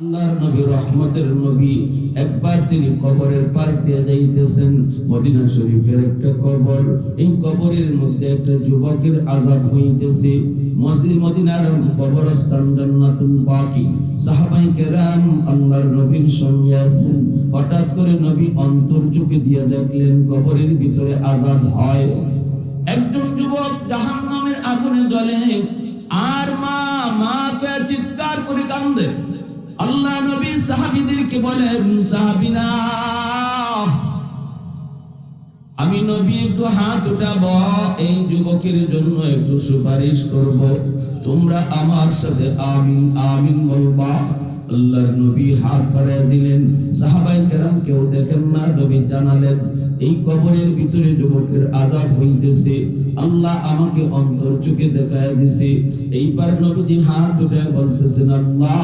আল্লাহর নবী রহমতের নবী, একবার তিনি কবরের যাইতেছেন, মদিনা শরীফের একটা কবর। এই কবরের মধ্যে একটা যুবকের হইতেছে। হঠাৎ করে নবী অন্তর চোখে দেখলেন কবরের ভিতরে আজাব হয়। একজন যুবক জাহান্নামের আগুনে জ্বলে। আর মা মা চিৎকার করে কান্দে? আল্লাহ নবী সাহাবীদেরকে বলেন, সাহাবীরা, আমি নবী একটু হাত উঠাব, এই যুবকের জন্য একটু সুপারিশ করব। তোমরা আমার সাথে আমিন আমিন বলবা। আল্লাহর নবী হাত বাড়ায় দিলেন। সাহাবাই কেরাম কেউ দেখেন না, নবী জানালেন, এই কবরের ভিতরে যুবকের আজাব হইতেছে। আল্লাহ আমাকে অন্তর চোখে দেখায় দিছে। এইবার নবীজি হাত উঠে বলতেছেন, আল্লাহ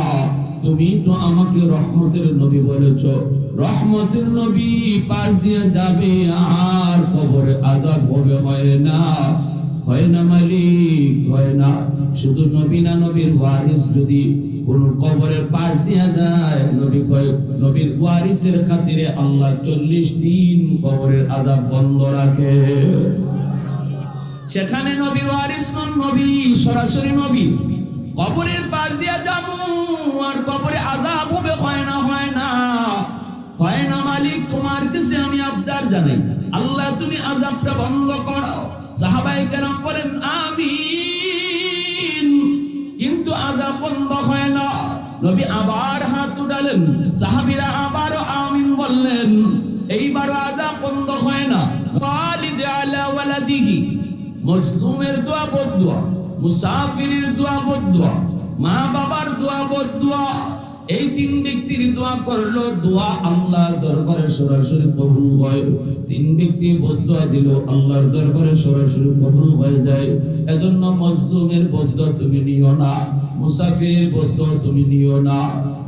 তুমি তো আমাকে রহমতের নবী বলেছ। রহমতের নবী পাশ দিয়ে যাবে, আর কবরে আজাব হবে, হয় না? হয় না মালিক, হয় না। শুধু নবী না নবীর ওয়ারিস যদি কোন কবরের পাশ দিয়া যায়, নবী কয়, নবীর ওয়ারিসের খাতিরে আল্লাহ চল্লিশ দিন কবরের আজাব বন্ধ রাখে। সেখানে নবী ওয়ারিস নন, নবী সরাসরি নবী। কবরের পাশ দিয়া যাব, আর কবরে আজাব হবে, হয় না হয় না। হয় না মালিক, তোমার কাছে আমি আবদার জানাই। আল্লাহ, তুমি আজাবটা বন্ধ করো। সাহাবাই কেরাম বলেন আমি কিন্তু আজাব বন্ধ হয় না। নবী আবার হাত উঠালেন। সাহাবিরা আবারও আমিন বললেন, এইবারও আজাব বন্ধ হয় না। ওয়ালিদ আলা ওয়ালাদিহি। মজলুমের দোয়া বদুয়া মুসাফিরের দোয়া বদুয়া মা বাবার দোয়া বদুয়া এই তিন ব্যক্তির দোয়া করল, দোয়া আল্লাহ দরবারে সরাসরি কবুল হয়। তিন ব্যক্তি বদুয়া দিল, আল্লাহর দরবারে সরাসরি কবুল হয়ে যায়। এজন্য মজলুমের বদুয়া তুমি নিও না, মুসাফিরের বদুয়া তুমি নিও না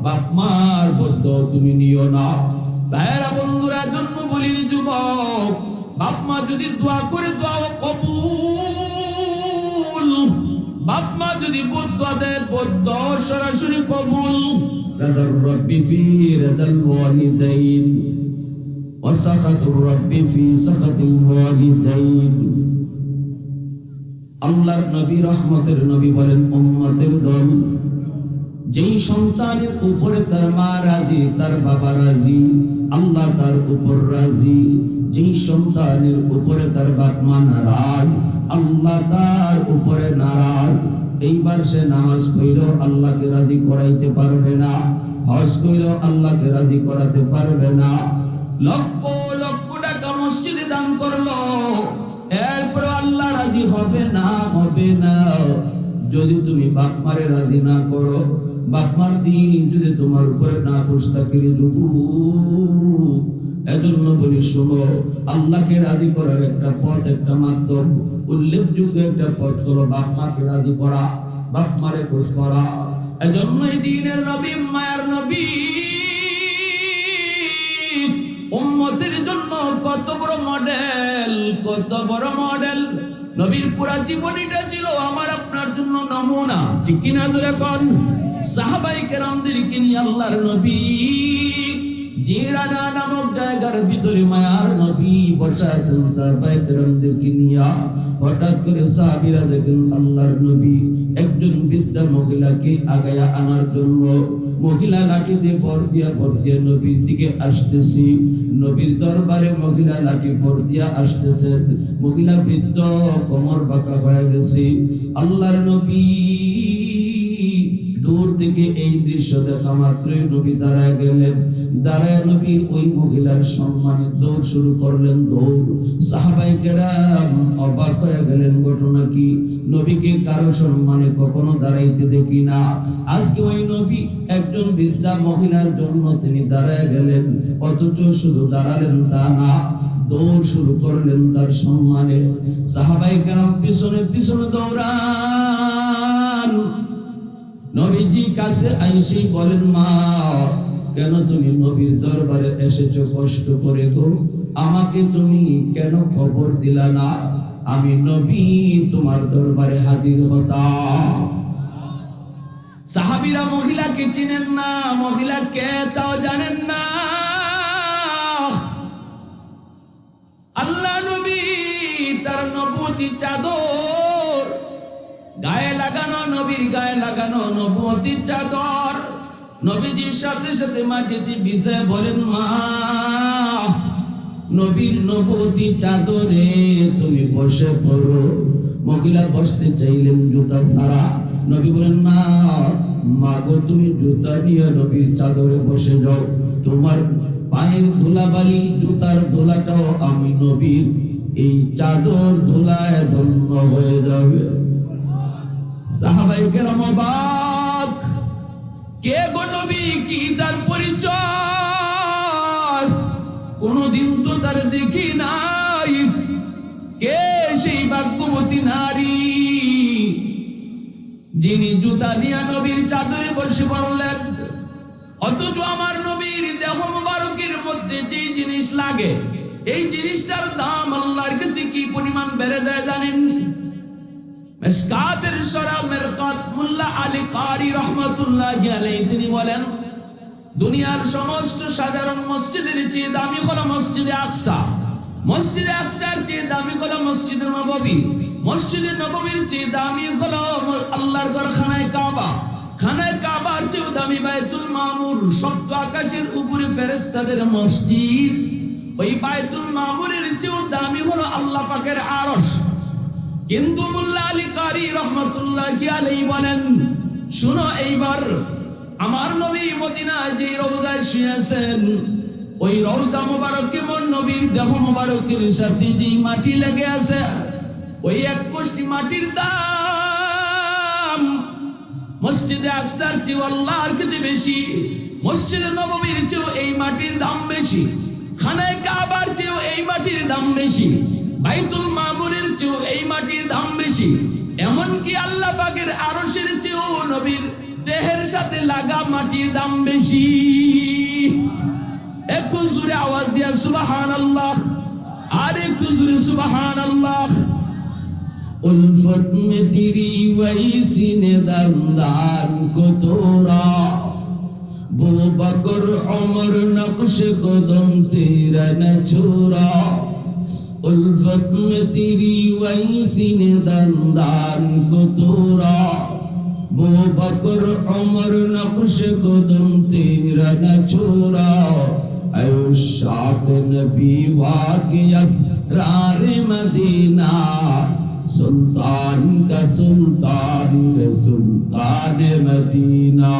বাপ মার বদুয়া তুমি নিও না। ভাইয়েরা, বন্ধুরা জন্ম বলির যুবক বাপ মা যদি দোয়া করে দোয়া কবুল বাপমা যদি বদুয়া দেয় বদুয়া সরাসরি কবুল। রাদার রব্বি ফি রাদাল ওয়ালিদাইন, ওয়া সাখাতুর রব্বি ফি সাখাতিল ওয়ালিদাইন। আল্লাহর নবী রহমতের নবী বলেন, উম্মতের দল, যেই সন্তানের উপরে তার মা রাজি, তার বাবা রাজি, আল্লাহ তার উপর রাজি, যেই সন্তানের উপরে তার বাপ মা নারাজ আল্লাহ তার উপরে নারাজ। এইবার সে নামাজ কইল আল্লাহকে রাজি করাইতে পারবে না। হজ কইল আল্লাহকে রাজি করাতে পারবে না। লক্ষ লক্ষ টাকা মসজিদে দান করল। এরপর আল্লাহ রাজি হবে না হবে না। যদি তুমি বাপ মারে রাজি না করো বাপ মার দিন যদি তোমার উপরে না খুশ থাকে এজন্য বলি, শোনো, আল্লাহকে রাজি করার একটা পথ, একটা মাধ্যম। উল্লেখযোগ্য একটা পথ হলো বাপ মাকে রাজি করা বাপ মারে খুশ করা। এজন্য এই দিনের নবী, মায়ার নবী উম্মতের জন্য কত বড় মডেল কত বড় মডেল নবীর পুরা জীবনীটা ছিল আমার, আপনার জন্য নমুনা। ঠিক কিনা কোন? সাহাবাই কেরামদেরকে নিয়ে আল্লাহর নবী। নামক জায়গার ভিতরে মায়ার নবী হঠাৎ করে দেখেন আল্লাহর নবী একজন বৃদ্ধা মহিলাকে আগায়া আনার জন্য। মহিলা লাঠিতে ভর দিয়া ভর দিয়া নবীর দিকে আসতেছি। নবীর দরবারে মহিলা লাঠি ভর দিয়া আসতেছে। মহিলা বৃদ্ধ কোমর বাঁকা হয়ে গেছে। আল্লাহর নবী দূর থেকে এই দৃশ্য দেখা মাত্রই নবী দাঁড়ায় গেলেন। দাঁড়ায় নবী ওই মহিলার সম্মানে দৌড় শুরু করলেন, দৌড়। সাহাবাই কেরাম অবাক হয়ে গেলেন, ঘটনা কি? নবীকে কারও সম্মানে কখনো দাঁড়াইতে দেখি না। আজকে ওই নবী একজন বৃদ্ধা মহিলার জন্য তিনি দাঁড়ায় গেলেন, অথচ শুধু দাঁড়ালেন তা না, দৌড় শুরু করলেন তার সম্মানে। সাহাবাই কেরাম পিছনে পিছনে দৌড়ান। কাছে বলেন, মা, কেন তুমি নবীর দরবারে এসেছ কষ্ট করে গো? আমাকে তুমি কেন খবর দিলা না? আমি নবী, তোমার দরবারে হাজির হতাম। সাহাবিরা মহিলাকে চিনেন না মহিলা কে তাও জানেন না। আল্লাহ নবী তার নবুতি চাদর লাগানো, নবীর গায়ে লাগানো নবুতি চাদর। নবীজির সাথে সাথে মাটিতে বিষে বলেন, মা, নবীর নবুতি চাদরে তুমি বসে পড়ো। মহিলা বসতে চাইলেন জুতা সারা নবী বলেন, না মাগো তুমি জুতা নিয়ে নবীর চাদরে বসে যাও। তোমার পায়ের ধুলাবালি, জুতার ধুলাটাও আমি নবীর। এই চাদর ধুলায় সাহাবাই কেরাম অবাক। কে গো কি তার পরিচয়? কোনদিন তো তার দেখি নাই। কে সেই ভাগ্যবতী নারী? যিনি জুতা নিয়া নবীর চাদরে বসে পড়লেন। অথচ আমার নবীর দেহ মুবারকের মধ্যে যে জিনিস লাগে, এই জিনিসটার দাম আল্লাহর কাছে কি পরিমাণ বেড়ে যায় জানেন? মেশকাতের সরা মেরকাত মুল্লা আলী কারি রহমাতুল্লাহি আলাইহি, তিনি বলেন, দুনিয়ার সমস্ত সাধারণ মসজিদের চেয়ে দামি হলো মসজিদে আকসা। মসজিদে আকসার চেয়ে দামি হলো মসজিদে নববী। মসজিদে নববীর চেয়ে দামি হলো আল্লাহর ঘর খানায় কাবা। খানায় কাবার চেয়েও দামি বাইতুল মামুর, সপ্ত আকাশের উপরে ফেরেশতাদের মসজিদ। ওই বাইতুল মামুরের চেয়েও দামি হলো আল্লাহ পাকের আরশ। কিন্তু মুল্লা আলী কারি রহমতুল্লাহ কি আলাই বলেন, শুনো এইবার, আমার নবী মদিনায় যে রোজায় শুয়েছেন, ওই রওজা মোবারকে মোর নবীর দেহ মোবারকের সাথে যে মাটি লেগে আছে, ওই এক মুষ্টি মাটির দাম মসজিদে আকসার চেয়ে আল্লাহর কাছে বেশি, মসজিদে নবমীর চেয়েও এই মাটির দাম বেশি, খানায় কাবার চেয়েও এই মাটির দাম বেশি। বাইতুল মামুরের চেয়েও এই মাটির দাম বেশি। এমনকি আল্লাহ পাকের আরশের চেয়েও নবীর দেহের সাথে লাগা মাটির দাম বেশি। একটু জুড়ে আওয়াজ দিয়া সুবাহান আল্লাহ আর একটু জুড়ে সুবাহান আল্লাহ উলফত মে তিরি সিনে দমদার কো তোরা বকর অমর নকশ কদম তেরা না الفت میں تیری ویسی نے دندان کو تورا، بو بکر عمر نقش کو دم تیرا نہ چھورا۔ عیشات نبی واقع اسرار مدینہ، سلطان کا سلطان ہے سلطان مدینہ۔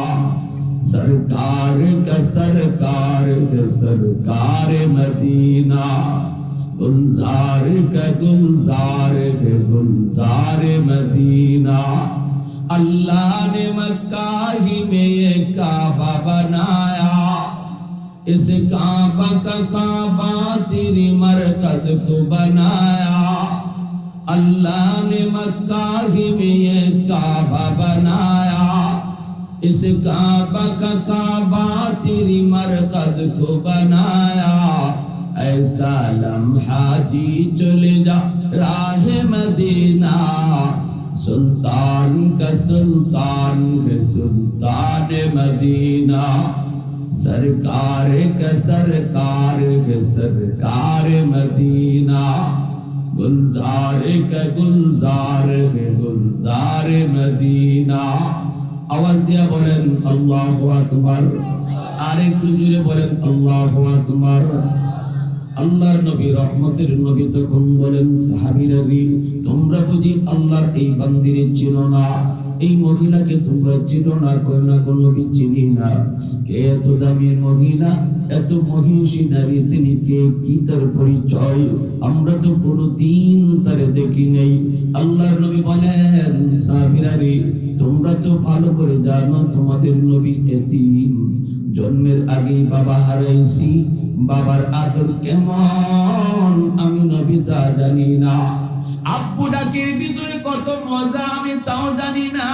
سرکار کا سرکار ہے سرکار مدینہ۔ گلزار کا گلزار ہے گلزار مدینہ۔ اللہ نے مکہ ہی میں یہ کعبہ بنایا۔ اس کعبہ کا کعبہ تیری مرکز کو بنایا۔ اللہ نے مکہ ہی میں یہ کعبہ بنایا۔ اس کعبہ کا کعبہ تیری مرکز کو بنایا۔ ایسا لمحہ جی چلے جا راہ مدینہ، سلطان کا سلطان ہے سلطان مدینہ۔ سرکار کا سرکار ہے سرکار مدینہ۔ گلزار کا گلزار ہے گلزار مدینہ۔ আওয়াজ দিয়া বলেন আল্লাহ আকবার আরেকটু জুড়ে বলেন اللہ اکبر۔ আল্লাহর নবী রহমতের নবী তখন বলেন সাহাবীরা তোমরা বুঝি আল্লাহর এই বান্দিরে চিনো না, এই মহিলাকে তোমরা চিনো না কই না কোন নবী, চিনি না। কে এত দামি মহিলা, এত মহিষী নারী, তিনি কে, কি তার পরিচয়? আমরা তো কোনোদিন তারে দেখি নেই। আল্লাহর নবী বলেন সাহাবীরা রে তোমরা তো ভালো করে জানো তোমাদের নবী এতিম। জন্মের আগেই বাবা হারাইছি বাবার আদর কেমন? আমি নবী তা জানি না। আব্বু ডাকের ভিতরে কত মজা, আমি তাও জানি না।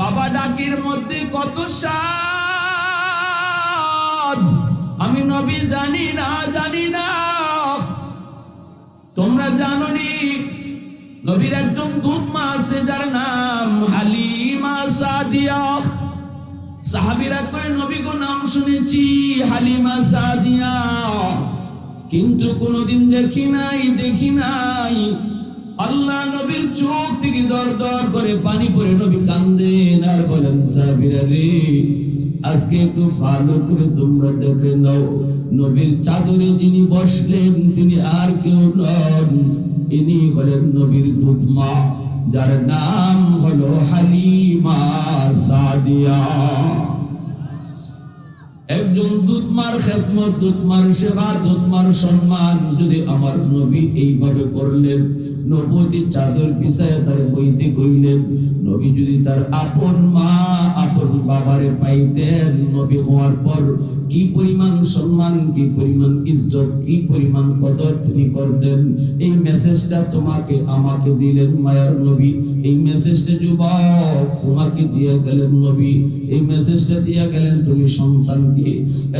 বাবা ডাকের মধ্যে কত স্বাদ, আমি নবী জানি না জানি না। তোমরা জানো নি, নবীর একদম দুধ মা আছে, যার নাম সাদি সাহাবিরা কই নবী গো, নাম শুনেছি, হালিমা সাদিয়া। কিন্তু কোনোদিন দেখি নাই দেখি নাই। আল্লাহ নবীর চোখ থেকে দর দর করে পানি পড়ে নবী কান্দেন আর বলেন, সাহাবিরা রে, আজকে একটু ভালো করে তোমরা দেখে নাও। নবীর চাদরে যিনি বসলেন, তিনি আর কেউ নন। ইনি হলেন নবীর দুধমা, যার নাম হলো হালিমা সাদিয়া। একজন দুধমার খেদমত দুধমার সেবা দুধমার সম্মান যদি আমার নবী এইভাবে করলেন নবতী চাদর পিছায় তার বইতে কইলেন, নবী যদি তার আপন মা আপন বাবারে পাইতেন নবী হওয়ার পর কি পরিমাণ সম্মান, কি পরিমাণ ইজ্জত, কি পরিমাণ কদর তিনি করতেন? এই মেসেজটা তোমাকে, আমাকে দিলেন মায়ার নবী। এই মেসেজটা যুবক তোমাকে দিয়ে গেলেন নবী। এই মেসেজটা দিয়ে গেলেন তুমি সন্তানকে।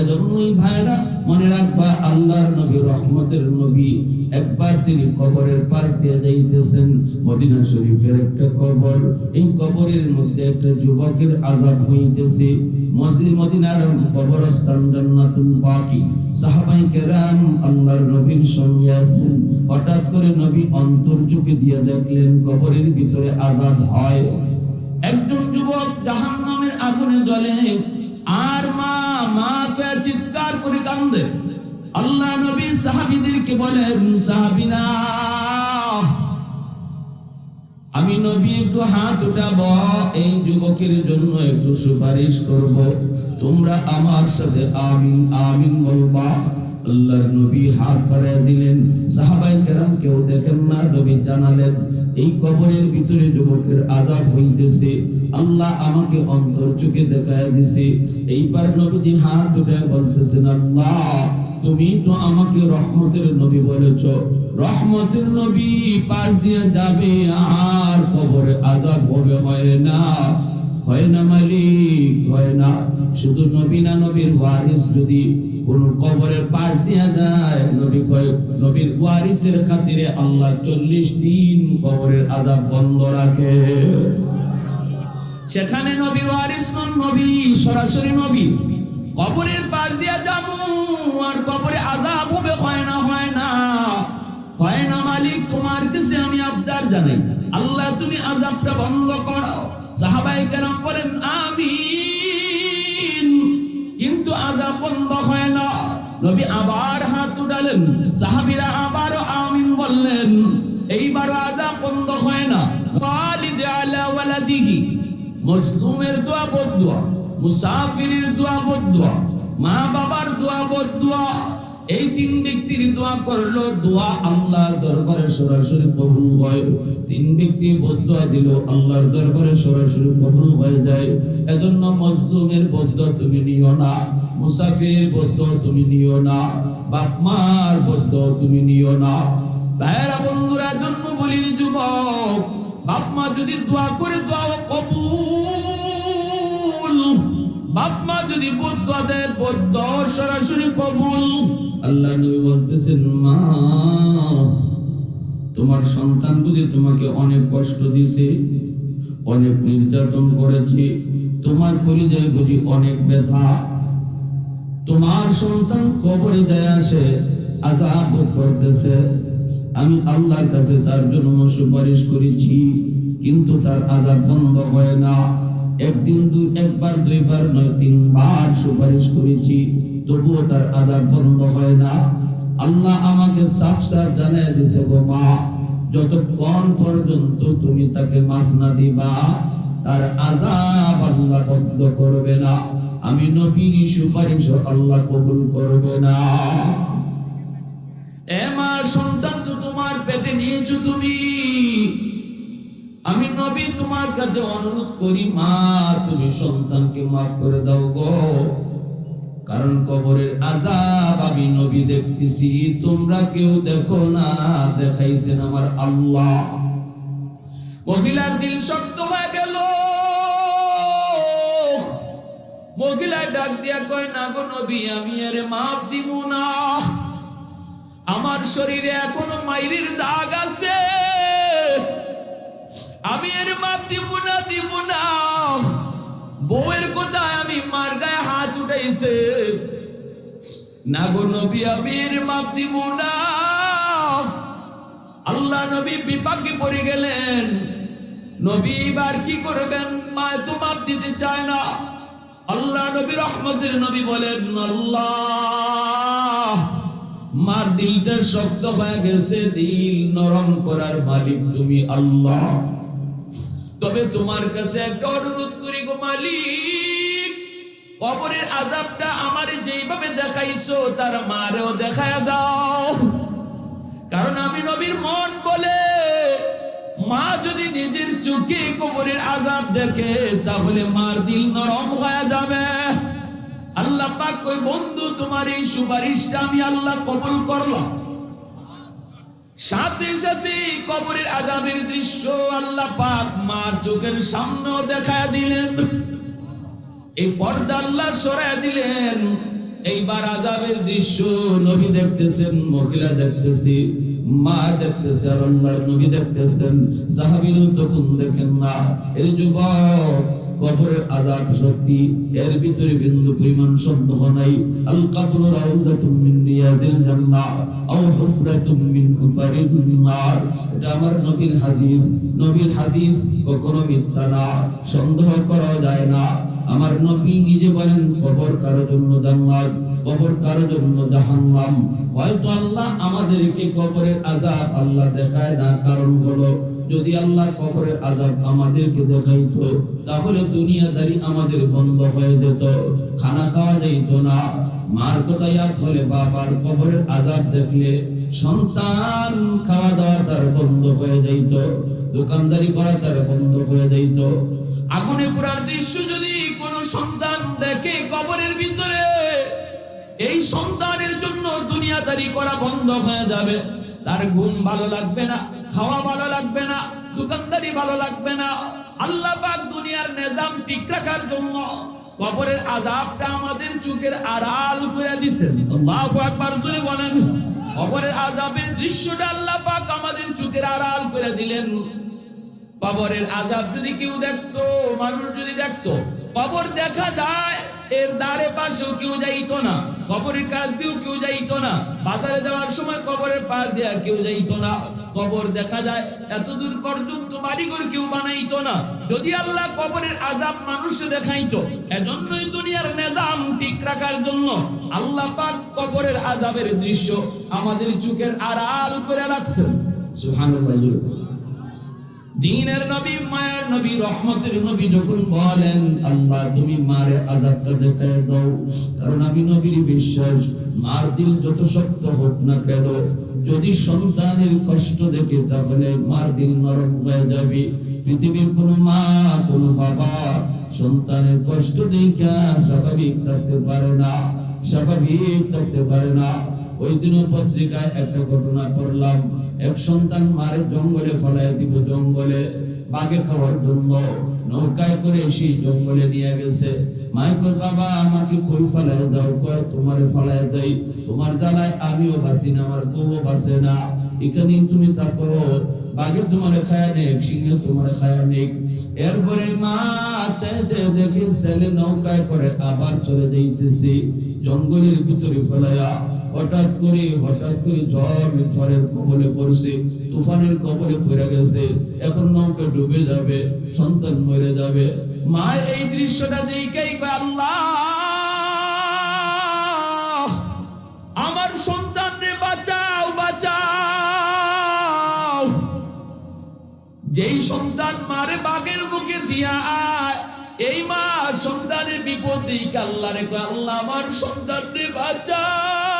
এজন্যই ভাইরা মনে রাখবা, আল্লাহর নবী রহমতের নবী। একবার তিনি কবরের পার দিয়ে যাইতেছেন, মদিনা শরীফের একটা কবর। এই কবরের মধ্যে একটা যুবকের আজাব হইতেছে। হঠাৎ করে নবী অন্তর দিয়ে দেখলেন কবরের ভিতরে হয়। যুবক আর মা মা চিৎকার করে কান্দে। আল্লাহ নবী সাহাবীদেরকে বলেন, সাহাবীরা, আমি নবী একটু হাত উঠাবো, এই যুবকের জন্য একটু সুপারিশ করব। তোমরা আমার সাথে আমিন আমিন বলবা। আল্লাহর নবী হাত বাড়ায় দিলেন। সাহাবাই কেরাম কেউ দেখেন না, নবী জানালেন, এই কবরের ভিতরে যুবকের আজাব হইতেছে। আল্লাহ আমাকে অন্তর চোখে দেখায় দিছে। এইবার নবীজি হাত উঠে বলতেছেন, আল্লাহ তুমি তো আমাকে রহমতের নবী বলেছ। রহমতের নবী পাশ দিয়ে যাবে, আর কবরে আজাব হবে, হয় না? হয় না মালিক, হয় না। শুধু নবী না নবীর ওয়ারিস যদি কোন কবরের পাশ দিয়া যায়, নবী কয়, নবীর ওয়ারিসের খাতিরে আল্লাহ চল্লিশ দিন কবরের আজাব বন্ধ রাখে। সেখানে নবী ওয়ারিস নন, নবী সরাসরি নবী। কবরের পাশ দিয়া যাব, আর কবরে আজাব হবে, হয় না হয় না। হয় না মালিক, তোমার কাছে আমি আবদার জানাই। আল্লাহ, তুমি আজাবটা বন্ধ করো। সাহাবাই কেরাম বলেন আমি কিন্তু আজাব বন্ধ হয় না। নবী আবার হাত উঠালেন। সাহাবিরা আবারও আমিন বললেন এইবার আজাব বন্ধ হয় না। মজলুমের দোয়া বদুয়া মুসাফিরের দোয়া বদুয়া মা বাবার দোয়া বদুয়া এই তিন ব্যক্তির দোয়া করল, দোয়া আল্লাহর দরবারে সরাসরি কবুল হয়। তিন ব্যক্তি বদুয়া দিল, আল্লাহর দরবারে সরাসরি কবুল হয়ে যায়। এজন্য মজলুমের বদুয়া তুমি নিও না, মুসাফিরের বদুয়া তুমি নিও না, বাপ মার বদুয়া তুমি নিও না। ভাইয়েরা, বন্ধুরা জন্য বলি যুবক, বাপ মা যদি দোয়া করে দোয়া কবুল বাপ মা যদি বদুয়া দেয় বদুয়া সরাসরি কবুল। আল্লাহ নবী বলতেছেন, মা, তোমার সন্তান বুঝি তোমাকে অনেক কষ্ট দিছে অনেক নির্যাতন করেছে, তোমার পরিচয় বুঝি অনেক ব্যথা। তোমার সন্তান কবরে যায় আসে, আজাব করতেছে। আমি আল্লাহর কাছে তার জন্য সুপারিশ করেছি, কিন্তু তার আজাব বন্ধ হয় না। একদিন দুই, একবার, দুইবার, নয়, তিনবার সুপারিশ করেছি, তবুও তার আজাব বন্ধ হয় না। আল্লাহ আমাকে সাফ সাফ জানাই দিছে গো মা, যতক্ষণ পর্যন্ত তুমি তাকে মাফ না দিবা, তার আজাব আল্লাহ বন্ধ করবে না। আমি নবীর সুপারিশ আল্লাহ কবুল করবে না। এ মা, সন্তান তো তোমার পেটে নিয়েছো তুমি। আমি নবী, তোমার কাছে অনুরোধ করি, মা, তুমি সন্তানকে মাফ করে দাও গো। কারণ কবরের আজাব আমি নবী দেখতেছি, তোমরা কেউ দেখো না, দেখাইছেন আমার আল্লাহ। মহিলার দিল শক্ত হয়ে গেল। মহিলা ডাক দিয়া কয়, না গো নবী, আমি এর মাপ দিব না। আমার শরীরে এখনও মাইরির দাগ আছে। আমি এর মাপ দিব না দিব না। বউয়ের কোথায় আমি মার গায়ে চাইছে না গো নবী আমির মাপ দিব না। আল্লাহ নবী বিপাকে পড়ে গেলেন। নবী এবার কি করবেন? মা তো মাপ দিতে চায় না। আল্লাহ নবী রহমতের নবী বলেন, আল্লাহ, মার দিলটা শক্ত হয়ে গেছে, দিল নরম করার মালিক তুমি আল্লাহ। তবে তোমার কাছে একটা অনুরোধ করি গো মালিক, কবরের আজাবটা আমার যেইভাবে দেখাইছো, তার মারেও দেখায় দাও। কারণ আমি নবীর মন বলে, মা যদি নিজের চোখে কবরের আজাব দেখে, তাহলে মার দিল নরম হয়ে যাবে। আল্লাহ পাক কই বন্ধু, তোমার এই সুপারিশটা আমি আল্লাহ কবুল করলাম। সাথে সাথে কবরের আজাবের দৃশ্য আল্লাহ পাক মার চোখের সামনেও দেখা দিলেন। এই পর্দা আল্লাহ সরায় দিলেন। এইবার আজাবের দৃশ্য নবী দেখতেছেন, মহিলা দেখতেছি, মা দেখতেছে, আর আল্লাহর নবী দেখতেছেন। সাহাবীরও তখন দেখেন না। এর যুবক কবরের আজাব শক্তি, এর ভিতরে বিন্দু পরিমাণ সন্দেহ নাই। আল কবর রাউদাতুম মিন রিয়াদিল আও হুফরাতুম মিন নার। এটা আমার নবীর হাদিস। নবীর হাদিস কখনো মিথ্যা না, সন্দেহ করা যায় না। আমার নবী নিজে বলেন, কবর কারও জন্য জান্নাত? কবর কারও জন্য জাহান্নাম? হয়তো আল্লাহ আমাদেরকে কবরের আযাব আল্লাহ দেখায় না, কারণ হলো যদি আল্লাহ কবরের আযাব আমাদেরকে দেখাইত, তাহলে দুনিয়াদারি আমাদের বন্ধ হয়ে যেত, খানা খাওয়া যাইতো না। মার কথা ইয়াদ হলে বাবার কবরের আযাব দেখলে সন্তান খাওয়া দাওয়া তার বন্ধ হয়ে যাইত, দোকানদারি করা তার বন্ধ হয়ে যাইত। আগুনে পুরার দৃশ্য যদি কোনো সন্তান দেখে কবরের ভিতরে, এই সন্তানের জন্য দুনিয়াদারি করা বন্ধ হয়ে যাবে। তার ঘুম ভালো লাগবে না। খাওয়া ভালো লাগবে না, দোকানদারি ভালো লাগবে না। আল্লাহ পাক দুনিয়ার নিজাম ঠিক রাখার জন্য কবরের আজাবটা আমাদের চোখের আড়াল করে দিছেন আল্লাহু আকবার বলেন, কবরের আজাবের দৃশ্যটা আল্লাহ পাক আমাদের চোখের আড়াল করে দিলেন। কবরের আজাব যদি কেউ দেখতো, মানুষ যদি দেখতো, কবর দেখা যায় এর দ্বারে পাশেও কেউ যাইতো না। কবরের কাছ দিয়েও কেউ যাইতো না। বাজারে যাওয়ার সময় কবরের পাশ দেয়া কেউ যাইতো না। কবর দেখা যায় এত দূর পর্যন্ত বাড়িঘর কেউ বানাইতো না। যদি আল্লাহ কবরের আজাব মানুষকে দেখাইতো, এজন্যই দুনিয়ার নিজাম ঠিক রাখার জন্য আল্লাহ পাক কবরের আজাবের দৃশ্য আমাদের চোখের আড়াল করে রাখছেন। সুবহানাল্লাহ দিনের নবী, মায়ের নবী, রহমতের নবী যখন বলেন, আল্লাহ, তুমি মারে আজাবটা দেখায় দাও। কারণ আমি নবীর বিশ্বাস, মার দিল যত শক্ত হোক না কেন, যদি সন্তানের কষ্ট দেখে, তাহলে মার দিল নরম হয়ে যাবে। পৃথিবীর কোনো মা, কোনো বাবা সন্তানের কষ্ট দেখা স্বাভাবিক থাকতে পারে না, স্বাভাবিক থাকতে পারে না। ওই দিনও পত্রিকায় একটা ঘটনা পড়লাম। এক সন্তান মারে জঙ্গলে ফলাই দিব জঙ্গলে বাগে খাওয়ার জন্য। নৌকায় করে সেই জঙ্গলে নিয়ে গেছে। মাই বাবা, আমাকে কই ফেলায় দাও? কয়, তোমারে ফেলায় দেই। তোমার জ্বালায় আমিও বাঁচি না, আমার বউও বাঁচে না। এখানে তুমি থাকো। বাঘে তোমার খায়া নেক, সিংহে তোমার খায়া নেক। এরপরে মা চেয়ে দেখে ছেলে নৌকায় করে আবার চলে যাইতেছি। জঙ্গলের ভিতরে ফেলায়া হঠাৎ করে হঠাৎ করে ঝড়, ঝড়ের কবলে পড়ছে, তুফানের কবলে পড়ে গেছে। এখন নৌকা ডুবে যাবে, সন্তান মরে যাবে। মা, এই দৃশ্যটা দেখেই আল্লাহ, আমার সন্তান রে বাঁচাও বাঁচাও। যেই সন্তান মারে বাগের মুখে দিয়া এই মা সন্তানের বিপদ দিই আল্লাহ রে আল্লাহ, আমার সন্তান রে বাঁচাও।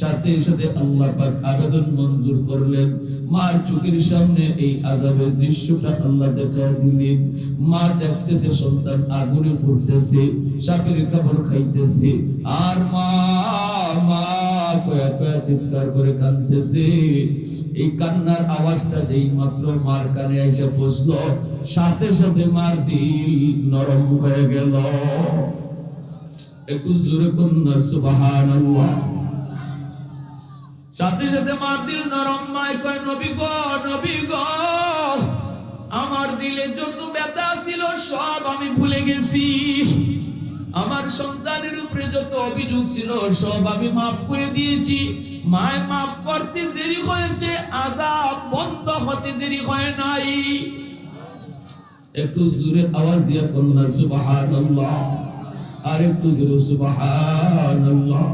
সাথে সাথে আল্লাহ পাক আবেদন মঞ্জুর করলেন। মার চোখের সামনে এই আজাবের দৃশ্যটা আল্লাহ দেখা দিলেন। মা দেখতেছে, সন্তান আগুনে ফুটতেছে, সাপের কাপড় খাইতেছে। আর মা মা কয়া কয়া চিৎকার করে কাঁদতেছে। এই কান্নার আওয়াজটা যেই মাত্র মার কানে এসে পৌঁছলো, সাথে সাথে মার দিল নরম হয়ে গেল। একটু জোরে কন্যা সুবহানাল্লাহ। সাথে সাথে মার দিল নরম মায় কয়, নবী গো নবী গো, আমার দিলে যত ব্যথা ছিল সব আমি ভুলে গেছি। আমার সন্তানের উপরে যত অভিযোগ ছিল সব আমি মাফ করে দিয়েছি। মায় মাফ করতে দেরি হয়েছে আজাব বন্ধ হতে দেরি হয় নাই। একটু জোরে আওয়াজ দিয়ে কন্যা সুবহানাল্লাহ। আর একটু জোরে, সুবহানাল্লাহ।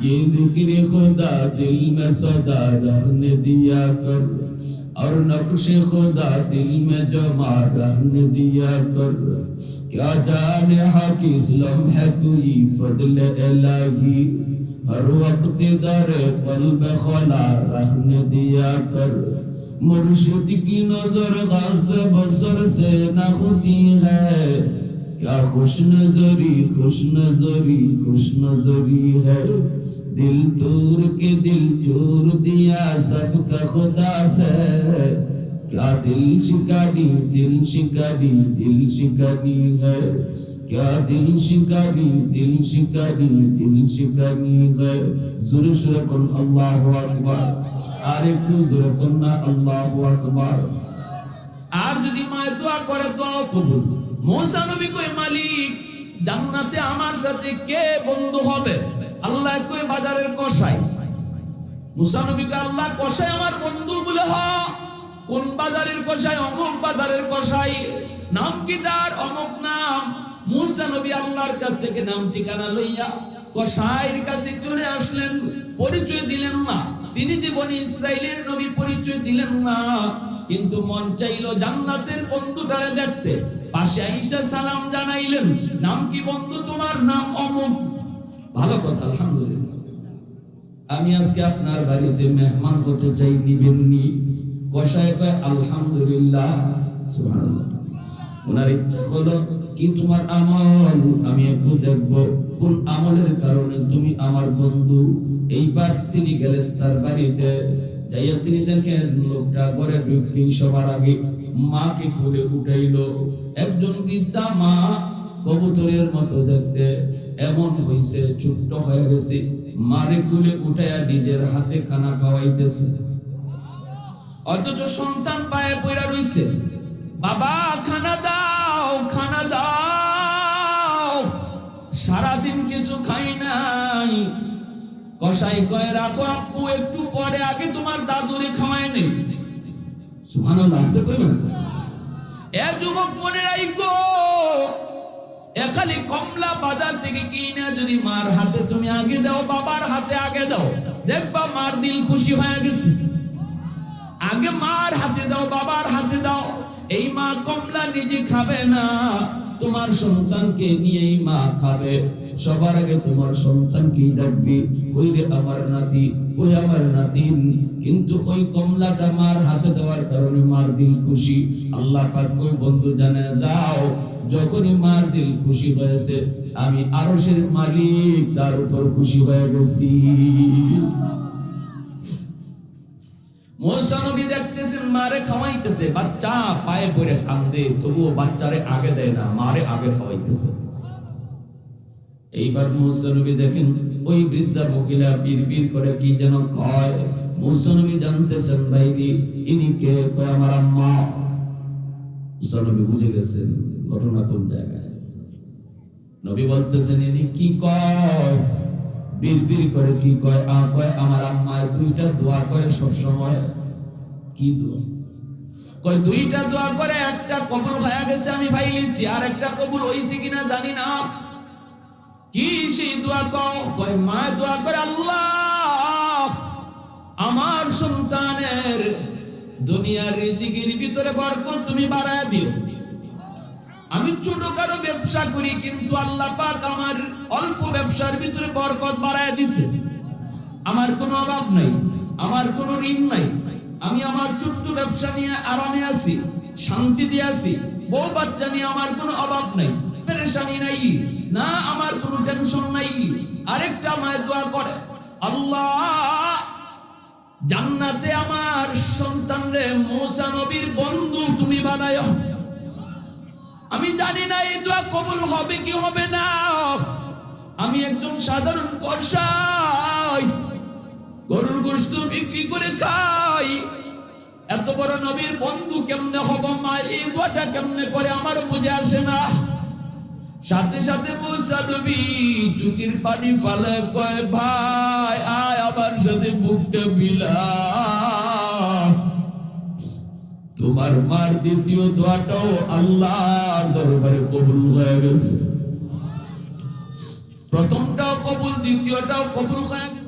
یہ ذکر خدا دل میں صدا رہنے دیا کر اور نقش خدا دل میں جمع رہنے دیا کر کیا جانے حاکس ہے کوئی فضل الہی ہر وقت در قلب خلا رہنے دیا کر مرشد کی نظر غاز بسر سے نہ ہوتی ہے क्या खुश नजरी खुश नजरी खुश नजरी है दिल तोड़ के दिल जोड़ दिया सबका खुदा से क्या दिल शिकारी दिल शिकारी दिल शिकारी है क्या दिल शिकारी दिल शिकारी दिल शिकारी है जुर शुरकुन अल्लाह আকবার আর একটু জোরে কন্যা আল্লাহু আকবার আর যদি মায়ের দোয়া করে দোয়া কবুল মৌসা নবী কই মালিক, জান্নাতে আমার সাথে কে বন্ধু হবে? আল্লাহ কই বাজারের কসাই। মুসা নবীকে আল্লাহ, কসাই আমার বন্ধু বলে হ। কোন বাজারের কসাই? অমুক বাজারের কসাই। নাম কি তার? অমুক নাম। মুসা নবী আল্লাহর কাছ থেকে নাম ঠিকানা লইয়া কসাইয়ের কাছে চলে আসলেন। পরিচয় দিলেন না। তিনি যে বনি ইসরায়েলের নবী, পরিচয় দিলেন না। কিন্তু মন চাইলো জান্নাতের বন্ধুটারে দেখতে। পাশে আইসা সালাম জানাইলেন, নাম কি বন্ধু তোমার? নাম অমুক। ভালো কথা, আলহামদুলিল্লাহ। আমি আজকে আপনার বাড়িতে মেহমান হতে চাই নিবেননি। কষায় কয়, আলহামদুলিল্লাহ ওনার ইচ্ছা হলো, কি তোমার আমল? আমি একটু দেখব, কোন আমলের কারণে তুমি আমার বন্ধু? এইবার তিনি গেলেন তার বাড়িতে। যাইয়া তিনি দেখেন, লোকটা ঘরে ঢুকতেই সবার আগে মাকে কোলে উঠাইলো। একজন বৃদ্ধা মা কবুতরের মতো দেখতে এমন হইছে ছোট্ট হয়ে গেছে। মারে কুলে উঠাইয়া নিজের হাতে খানা খাওয়াইতেছে। অথচ সন্তান পায়ে পড়া রইছে। বাবা, খানা দাও খানা দাও। সারাদিন কিছু খাই নাই। কসাই কয়, রাখো আপু একটু পরে আগে তোমার দাদুরে খাওয়ায় নেই সুবহানাল্লাহ, আসতে কইবেন এ যুবক মনে রাখো এ খালি কমলা বাজার থেকে কিনে যদি মার হাতে তুমি আগে দাও, বাবার হাতে আগে দাও। দেখবা মার দিল খুশি হয়ে গেছে। আগে মার হাতে দাও, বাবার হাতে দাও। এই মা কমলা নিজে খাবে না, তোমার সন্তানকে নিয়েই মা খাবে। সবার আগে তোমার সন্তানকে ডাকবি ওই রে আমার নাতি, ওই আমার নাতিন। কিন্তু ওই কমলাটা মার হাতে দেওয়ার কারণে মার দিল খুশি। আল্লাহ পাক কই বন্ধু জানে, দাও, যখনই মার দিল খুশি হয়েছে, আমি আরশের মালিক, তার উপর খুশি হয়ে গেছি। মোসা নবী দেখতেছেন, মারে খাওয়াইতেছে, বাচ্চা পায়ে পড়ে কান্দে, তবুও বাচ্চারে আগে দেয় না, মারে আগে খাওয়াইতেছে। এইবার মুসা দেখেন, ওই বৃদ্ধা মহিলা বীর বীর করে কি যেন কয়, মুসা জানতে চান ভাইরি ইনি কে? কয়, আমার আম্মা। মুসা বুঝে গেছেন, ঘটনা কোন জায়গায়? নবী বলতেছেন, ইনি কি কয়? বীর করে কি কয়? আ, কয়, আমার আম্মায় দুইটা দোয়া করে সব সময় কি দোয়া? কয়, দুইটা দোয়া করে, একটা কবুল হয়ে গেছে, আমি ভাইলিছি আর একটা কবুল হইছে কিনা জানি না। কি সেই দোয়া কয়, মা, দোয়া করে আল্লাহ। আমার সন্তানের দুনিয়ার রিজিকের ভিতরে বরকত তুমি বাড়ায় দিও। আমি ছোটখাটো ব্যবসা করি, কিন্তু আল্লাহ পাক আমার অল্প ব্যবসার ভিতরে বরকত বাড়ায় দিছে। আমার কোনো অভাব নাই, আমার কোনো ঋণ নাই। আমি আমার ছোট্ট ব্যবসা নিয়ে আরামে আছি শান্তি দিয়ে আছি। বউ বাচ্চা নিয়ে আমার কোনো অভাব নাই। পেরেশানি নাই, না আমার কোনো টেনশন নাই। আরেকটা মায়ের দোয়া করে, আল্লাহ, জান্নাতে আমার সন্তানরে নবীর বন্ধু তুমি বানায়। আমি জানি না এই দোয়া কবুল হবে কি হবে না। আমি একজন সাধারণ কর্ষাই, গরুর গোস্ত বিক্রি করে খাই। এত বড় নবীর বন্ধু কেমনে হব মা? এই দোয়াটা কেমনে করে আমার বুঝে আসে না। সাথে সাথে মুসা নবী চুকির পানি ফালে কয়, ভাই, আয় আমার সাথে বুকটা বিলা তোমার মার দ্বিতীয় দোয়াটাও আল্লাহর দরবারে কবুল হয়ে গেছে। প্রথমটাও কবুল, দ্বিতীয়টাও কবুল হয়ে গেছে।